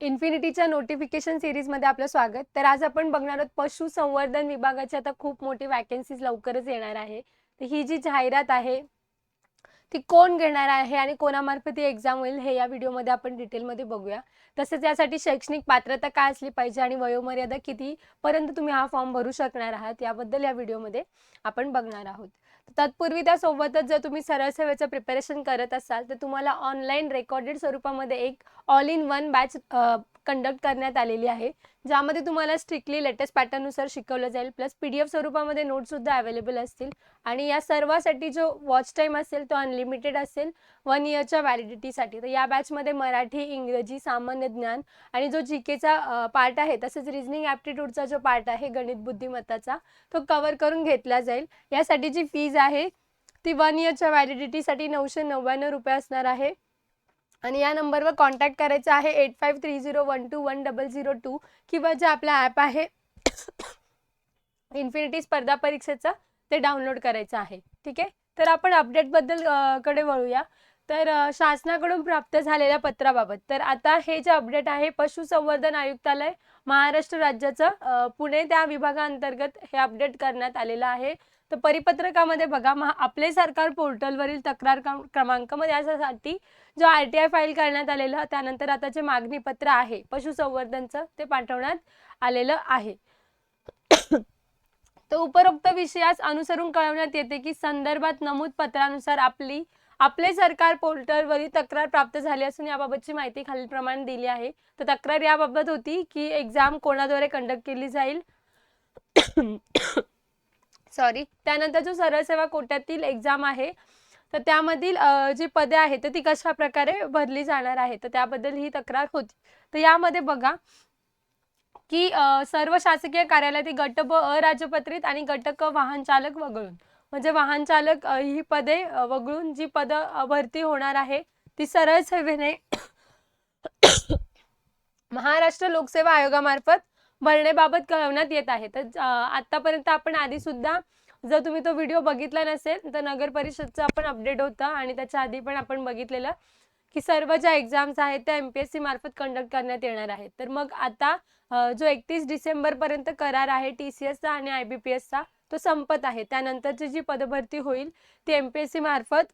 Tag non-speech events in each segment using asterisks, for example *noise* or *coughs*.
इन्फिनिटीच्या नोटिफिकेशन सिरीजमध्ये आपलं स्वागत. तर आज आपण बघणार आहोत पशुसंवर्धन विभागाची आता खूप मोठी वॅकन्सीज लवकरच येणार आहे. तर ही जी जाहिरात आहे ती कोण घेणार आहे आणि कोणामार्फत ती एक्झाम होईल हे या व्हिडिओमध्ये आपण डिटेलमध्ये बघूया. तसेच यासाठी शैक्षणिक पात्रता काय असली पाहिजे आणि वयोमर्यादा किती पर्यंत तुम्ही हा फॉर्म भरू शकणार आहात याबद्दल या व्हिडिओमध्ये आपण बघणार आहोत. तत्पूर्वी त्यासोबतच जर तुम्ही सरळ सेवेचं प्रिपरेशन करत असाल तर तुम्हाला ऑनलाईन रेकॉर्डेड स्वरूपामध्ये एक all in one batch conduct करण्यात आलेली आहे. ज्यामध्ये तुम्हाला स्ट्रिक्टली लेटेस्ट पॅटर्ननुसार शिकवलं जाईल प्लस पी डी एफ स्वरूपामध्ये नोट्ससुद्धा अवेलेबल असतील. आणि या सर्वासाठी जो वॉच टाईम असेल तो अनलिमिटेड असेल वन इयरच्या व्हॅलिडिटीसाठी तर या बॅचमध्ये मराठी इंग्रजी सामान्य ज्ञान आणि जो जी केचा पार्ट आहे तसेच रिजनिंग ॲप्टिट्यूडचा जो पार्ट आहे गणित बुद्धिमत्ताचा तो कवर करून घेतला जाईल. यासाठी जी फीज आहे ती वन इयरच्या व्हॅलिडिटीसाठी नऊशे नव्याण्णव रुपये असणार आहे. आणि या नंबरवर कॉन्टॅक्ट करायचा आहे eight five three zero one two one double zero two किंवा जे आपला ॲप आहे इन्फिनिटी स्पर्धा परीक्षेचं ते डाउनलोड करायचं आहे. ठीक आहे? तर आपण अपडेटबद्दलकडे वळूया. तर शासनाकडून प्राप्त झालेल्या पत्राबाबत. तर आता हे जे अपडेट आहे पशुसंवर्धन आयुक्तालय महाराष्ट्र राज्याचं पुणे त्या विभागाअंतर्गत हे अपडेट करण्यात आलेलं आहे. तर परिपत्रकामध्ये बघा महा आपले सरकार पोर्टलवरील तक्रार क्रम- क्रमांक मग यासाठी जो आर टी आय फाईल करण्यात आलेलं त्यानंतर आता जे मागणीपत्र आहे पशुसंवर्धनचं ते पाठवण्यात आलेलं आहे. *coughs* तर उपरोक्त विषयास अनुसरून कळवण्यात येते की संदर्भात नमूद पत्रानुसार आपली आपले सरकार पोर्टलवरील तक्रार प्राप्त झाली असून याबाबतची माहिती खालीलप्रमाणे दिली आहे. तर तक्रार याबाबत होती की एक्झाम कोणाद्वारे कंडक्ट केली जाईल? सॉरी त्यानंतर जो सरळ सेवा कोट्यातील एक्झाम आहे तर त्यामधील जी पदे आहेत तर ती कशा प्रकारे भरली जाणार आहे तर त्याबद्दल ही तक्रार होती. तर यामध्ये बघा की सर्व शासकीय कार्यालयातील गट ब अराजपत्रित आणि गट क वाहन चालक वगळून म्हणजे वाहन चालक ही पदे वगळून जी पद भरती होणार आहे ती सरळ सेवेने *coughs* महाराष्ट्र लोकसेवा आयोगामार्फत भरण्याबाबत कळवण्यात येत आहे. तर आतापर्यंत आपण आधी सुद्धा जर तुम्ही तो व्हिडिओ बघितला नसेल तर नगर परिषदचं आपण अपडेट होतं आणि त्याच्या आधी पण आपण बघितलेलं की सर्व ज्या एक्झाम्स आहेत त्या एम पी एस सी मार्फत कंडक्ट करण्यात येणार आहेत. तर मग आता जो एकतीस डिसेंबरपर्यंत करार आहे टी सी एसचा आणि आय बी पी एसचा तो संपत आहे. त्यानंतरची जी पदभरती होईल ती एम पी एस सी मार्फत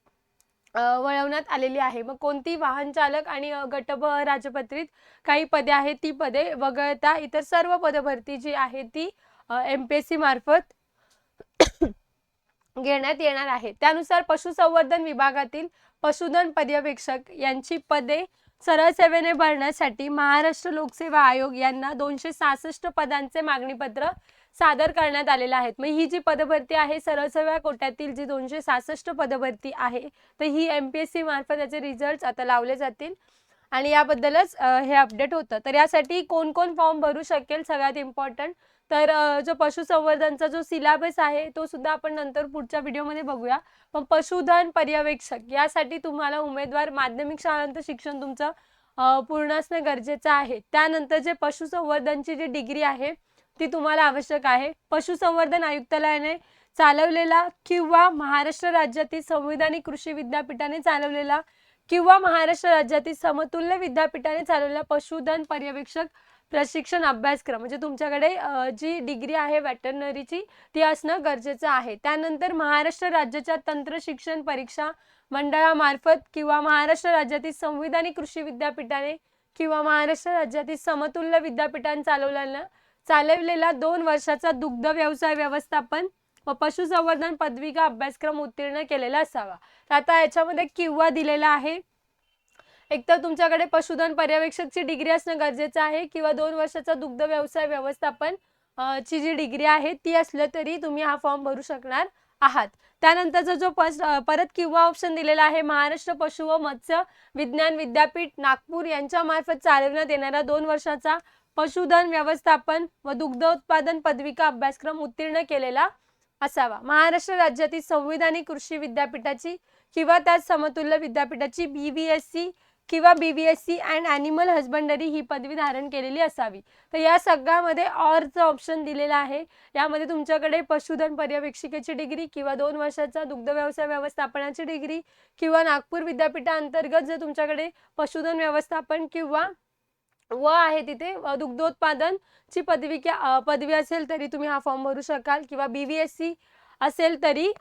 वळवण्यात आलेली आहे. मग कोणती वाहन चालक आणि गट ब राजपत्रित काही पदे आहेत ती पदे वगळता इतर सर्व पदभरती जी आहे ती एम पी एस सी मार्फत *coughs* घेण्यात येणार आहे. त्यानुसार पशुसंवर्धन विभागातील पशुधन पर्यवेक्षक यांची पदे सरळ सेवेने भरण्यासाठी महाराष्ट्र लोकसेवा आयोग यांना दोनशे सहासष्ट पदांचे मागणीपत्र सादर करण्यात आलेलं आहेत. मग ही जी पदभरती आहे सरळ सेवा कोट्यातील जी दोनशे सहासष्ट पदभरती आहे तर ही एम पी एस सी मार्फत याचे रिझल्ट आता लावले जातील. आणि याबद्दलच हे अपडेट होतं. तर यासाठी कोण कोण फॉर्म भरू शकेल सगळ्यात इम्पॉर्टंट तर जो पशुसंवर्धनचा जो सिलेबस आहे तो सुद्धा आपण नंतर पुढच्या व्हिडिओमध्ये बघूया. पण पशुधन पर्यवेक्षक यासाठी तुम्हाला उमेदवार माध्यमिक शाळांत शिक्षण तुमचं पूर्ण असणं गरजेचं आहे. त्यानंतर जे पशुसंवर्धनची जी डिग्री आहे ती तुम्हाला आवश्यक आहे. पशुसंवर्धन आयुक्तालयाने चालवलेला किंवा महाराष्ट्र राज्यातील संविधानिक कृषी विद्यापीठाने चालवलेला किंवा महाराष्ट्र राज्यातील समतुल्य विद्यापीठाने चालवलेला पशुधन पर्यवेक्षक प्रशिक्षण अभ्यासक्रम म्हणजे तुमच्याकडे जी डिग्री आहे वॅटरनरीची ती असणं गरजेचं आहे. त्यानंतर महाराष्ट्र राज्याच्या तंत्र शिक्षण परीक्षा मंडळामार्फत किंवा महाराष्ट्र राज्यातील संविधानिक कृषी विद्यापीठाने किंवा महाराष्ट्र राज्यातील समतुल्य विद्यापीठाने चालवलेला चालवलेला दोन वर्षाचा दुग्ध व्यवसाय व्यवस्थापन व पशुसंवर्धन पदविका अभ्यासक्रम उत्तीर्ण केलेला असावा. तर आता याच्यामध्ये किंवा दिलेला आहे. एक तर तुमच्याकडे पशुधन पर्यवेक्षकची डिग्री असणं गरजेचं आहे किंवा दोन वर्षाचा दुग्ध व्यवसाय व्यवस्थापन ची जी डिग्री आहे ती असलं तरी तुम्ही हा फॉर्म भरू शकणार आहात. त्यानंतरचा जो पस परत किंवा ऑप्शन दिलेला आहे महाराष्ट्र पशु व मत्स्य विज्ञान विद्यापीठ नागपूर यांच्यामार्फत चालवण्यात येणारा दोन वर्षाचा पशुधन व्यवस्थापन व दुग्ध उत्पादन पदविका अभ्यासक्रम उत्तीर्ण केलेला असावा. महाराष्ट्र राज्यातील संविधानिक कृषी विद्यापीठाची किंवा त्याच समतुल्य विद्यापीठाची बी व्ही एस सी किंवा B B S C and animal husbandry ही पदवी धारण केलेली असावी. तर या सगळ्यामध्ये ऑरचं ऑप्शन दिलेलं आहे. यामध्ये तुमच्याकडे पशुधन पर्यवेक्षिकेची डिग्री किंवा दोन वर्षाचा दुग्ध व्यवसाय व्यवस्थापनाची डिग्री किंवा नागपूर विद्यापीठाअंतर्गत जर तुमच्याकडे पशुधन व्यवस्थापन किंवा व आहे तिथे अ, दुग्धोत्पादनची पदवी किंवा पदवी असेल तरी तुम्ही हा फॉर्म भरू शकाल किंवा बी व्ही एस सी असेल तरी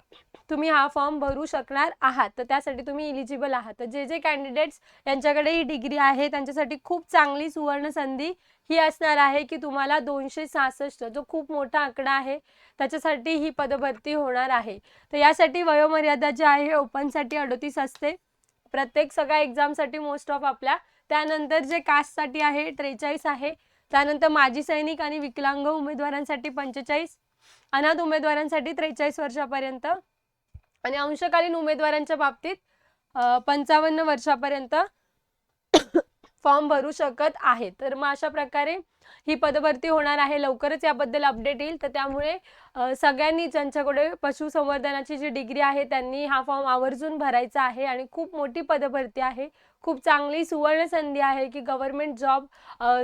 तुम्ही हा फॉर्म भरू शकणार आहात. तर त्यासाठी तुम्ही इलिजिबल आहात. तर जे जे कॅन्डिडेट्स यांच्याकडे ही डिग्री आहे त्यांच्यासाठी खूप चांगली सुवर्ण संधी ही असणार आहे की तुम्हाला दोनशे सहासष्ट जो खूप मोठा आकडा आहे त्याच्यासाठी ही पदभरती होणार आहे. तर यासाठी वयोमर्यादा जी आहे ओपनसाठी अडोतीस असते. प्रत्येक सगळ्या एक्झामसाठी मोस्ट ऑफ आपल्या त्यानंतर जे कास्टसाठी आहे त्रेचाळीस आहे त्यानंतर माजी सैनिक आणि विकलांग उमेदवारांसाठी पंचेचाळीस अनाथ उमेदवारांसाठी त्रेचाळीस वर्षापर्यंत आणि अंशकालीन उमेदवारांच्या बाबतीत पंचावन्न वर्षापर्यंत *coughs* फॉर्म भरू शकत आहे. तर मग अशा प्रकारे ही पदभरती होणार आहे. लवकरच याबद्दल अपडेट येईल. तर त्यामुळे सगळ्यांनी ज्यांच्याकडे पशुसंवर्धनाची जी डिग्री आहे त्यांनी हा फॉर्म आवर्जून भरायचा आहे आणि खूप मोठी पदभरती आहे. खूप चांगली सुवर्ण संधी आहे की गव्हर्नमेंट जॉब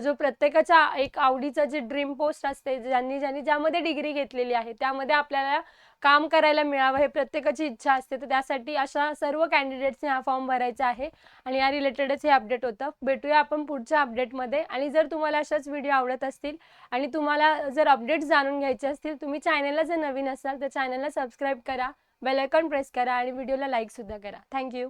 जो प्रत्येकाच्या एक आवडीचा जे ड्रीम पोस्ट असते ज्यांनी ज्यांनी ज्यामध्ये डिग्री घेतलेली आहे त्यामध्ये आपल्याला काम करायला मिळावं हे प्रत्येकाची इच्छा असते. तर त्यासाठी अशा सर्व कॅन्डिडेट्सने हा फॉर्म भरायचा आहे. आणि या रिलेटेडच हे अपडेट होतं. भेटूया आपण पुढच्या अपडेटमध्ये आणि जर तुम्हाला अशाच व्हिडिओ आवडत असतील आणि तुम्हाला जर अपडेट्स जाणून घ्यायचे असतील तुम्ही चॅनलला जर नवीन असाल तर चॅनलला सबस्क्राईब करा बेल आयकॉन प्रेस करा आणि व्हिडिओला लाईकसुद्धा करा. थँक्यू